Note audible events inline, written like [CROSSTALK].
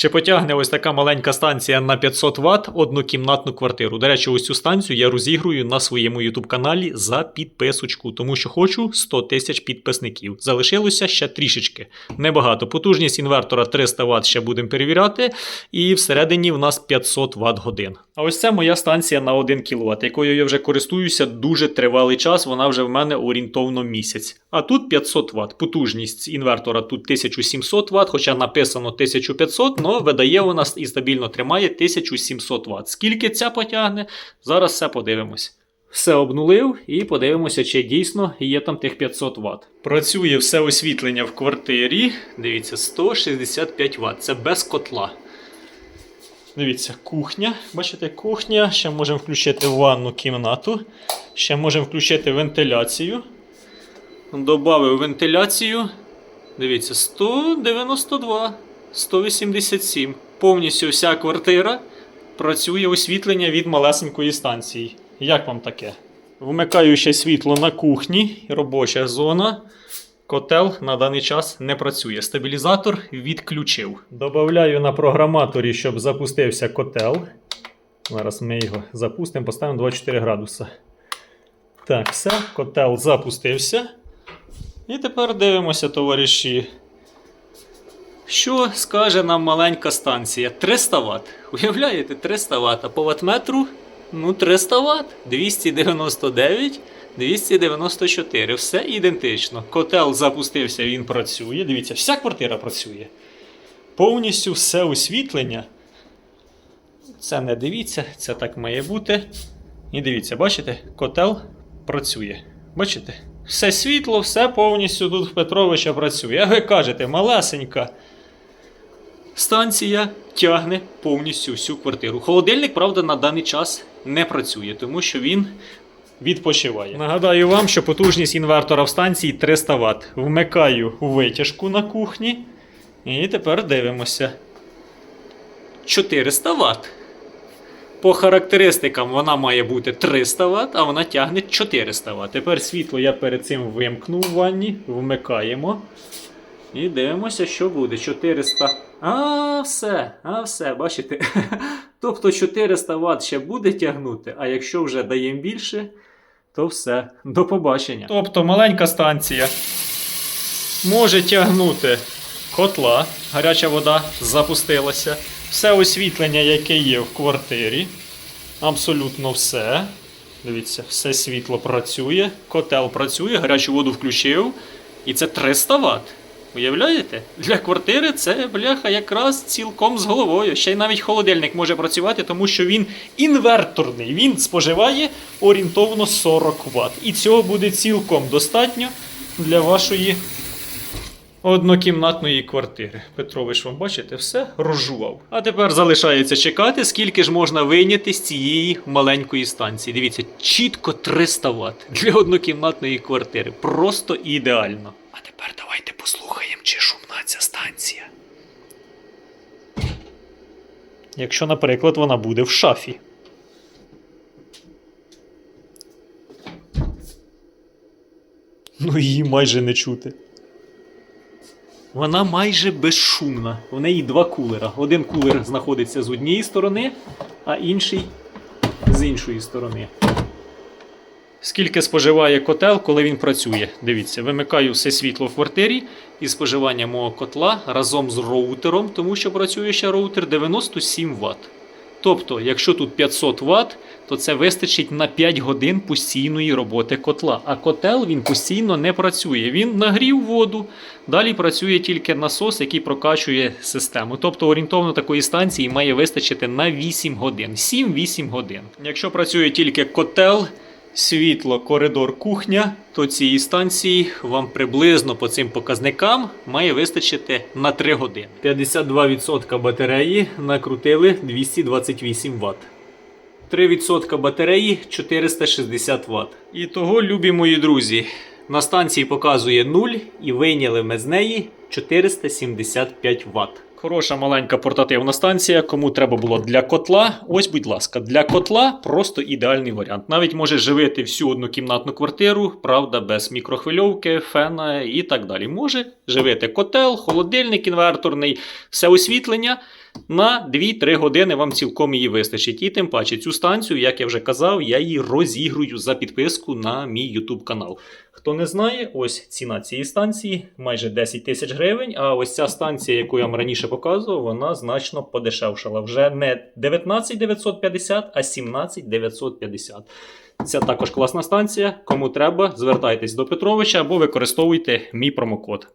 Чи потягне ось така маленька станція на 500 Вт однокімнатну квартиру? До речі, ось цю станцію я розігрую на своєму YouTube каналі за підписочку, тому що хочу 100 тисяч підписників. Залишилося ще трішечки. Небагато. Потужність інвертора 300 Вт ще будемо перевіряти, і всередині в нас 500 Вт годин. А ось це моя станція на 1 кВт, якою я вже користуюся дуже тривалий час. Вона вже в мене орієнтовно місяць. А тут 500 Вт. Потужність інвертора тут 1700 Вт, хоча написано 1500, але видає вона і стабільно тримає 1700 Вт. Скільки ця потягне? Зараз все подивимось. Все обнулив і подивимося, чи дійсно є там тих 500 Вт. Працює все освітлення в квартирі. Дивіться, 165 Вт. Це без котла. Дивіться, кухня. Бачите, кухня. Ще можемо включити ванну кімнату. Ще можемо включити вентиляцію. Добавив вентиляцію. Дивіться, 192, 187. Повністю вся квартира працює освітлення від малесенької станції. Як вам таке? Вмикаю ще світло на кухні, робоча зона. Котел на даний час не працює. Стабілізатор відключив. Добавляю на програматорі, щоб запустився котел. Зараз ми його запустимо, поставимо 24 градуса. Так, все, котел запустився. І тепер дивимося, товариші. Що скаже нам маленька станція? 300 Вт. Уявляєте, 300 Вт, а по ватметру ну 300 Вт. 299, 294. Все ідентично. Котел запустився, він працює. Дивіться, вся квартира працює. Повністю все освітлення. Це не дивіться, це так має бути. І дивіться, бачите, котел працює. Бачите? Все світло, все повністю тут в Петровича працює. А ви кажете, малесенька станція тягне повністю всю квартиру. Холодильник, правда, на даний час не працює, тому що він відпочиває. Нагадаю вам, що потужність інвертора в станції 300 Вт. Вмикаю витяжку на кухні. І тепер дивимося. 400 Вт. По характеристикам вона має бути 300 Вт, а вона тягне 400 Вт. Тепер світло я перед цим вимкнув в ванні, вмикаємо. І дивимося, що буде. 400. А, все, а все, бачите? [LAUGHS] тобто 400 Вт ще буде тягнути, а якщо вже даємо більше, то все. До побачення. Тобто маленька станція може тягнути котла, гаряча вода запустилася. Все освітлення, яке є в квартирі. Абсолютно все. Дивіться, все світло працює, котел працює, гарячу воду включив. І це 300 Вт. Уявляєте? Для квартири це бляха якраз цілком з головою. Ще й навіть холодильник може працювати, тому що він інверторний. Він споживає орієнтовно 40 Вт. І цього буде цілком достатньо для вашої однокімнатної квартири. Петрович, вам бачите, все розжував. А тепер залишається чекати, скільки ж можна вийняти з цієї маленької станції. Дивіться, чітко 300 Вт для однокімнатної квартири. Просто ідеально. А тепер давайте послухаємо, чи шумна ця станція. Якщо, наприклад, вона буде в шафі. Ну, її майже не чути. Вона майже безшумна. В неї два кулера. Один кулер знаходиться з однієї сторони, а інший з іншої сторони. Скільки споживає котел, коли він працює? Дивіться, вимикаю все світло в квартирі і споживання мого котла разом з роутером, тому що працює ще роутер 97 Вт. Тобто, якщо тут 500 Вт, то це вистачить на 5 годин постійної роботи котла. А котел він постійно не працює. Він нагрів воду, далі працює тільки насос, який прокачує систему. Тобто орієнтовно такої станції має вистачити на 8 годин. 7-8 годин. Якщо працює тільки котел, світло, коридор, кухня, то цієї станції вам приблизно по цим показникам має вистачити на 3 години. 52% батареї накрутили 228 Вт. 3% батареї 460 Вт. І того, любі мої друзі, на станції показує 0 і вийняли ми з неї 475 Вт. Хороша маленька портативна станція. Кому треба було для котла. Ось, будь ласка, для котла просто ідеальний варіант. Навіть може живити всю однокімнатну квартиру, правда, без мікрохвильовки, фена і так далі. Може живити котел, холодильник інверторний, все освітлення. На 2-3 години вам цілком її вистачить. І тим паче цю станцію, як я вже казав, я її розігрую за підписку на мій YouTube канал. Хто не знає, ось ціна цієї станції майже 10 тисяч гривень. А ось ця станція, яку я вам раніше показував, вона значно подешевшала. Вже не 19 950, а 17 950. Це також класна станція. Кому треба, звертайтесь до Петровича або використовуйте мій промокод.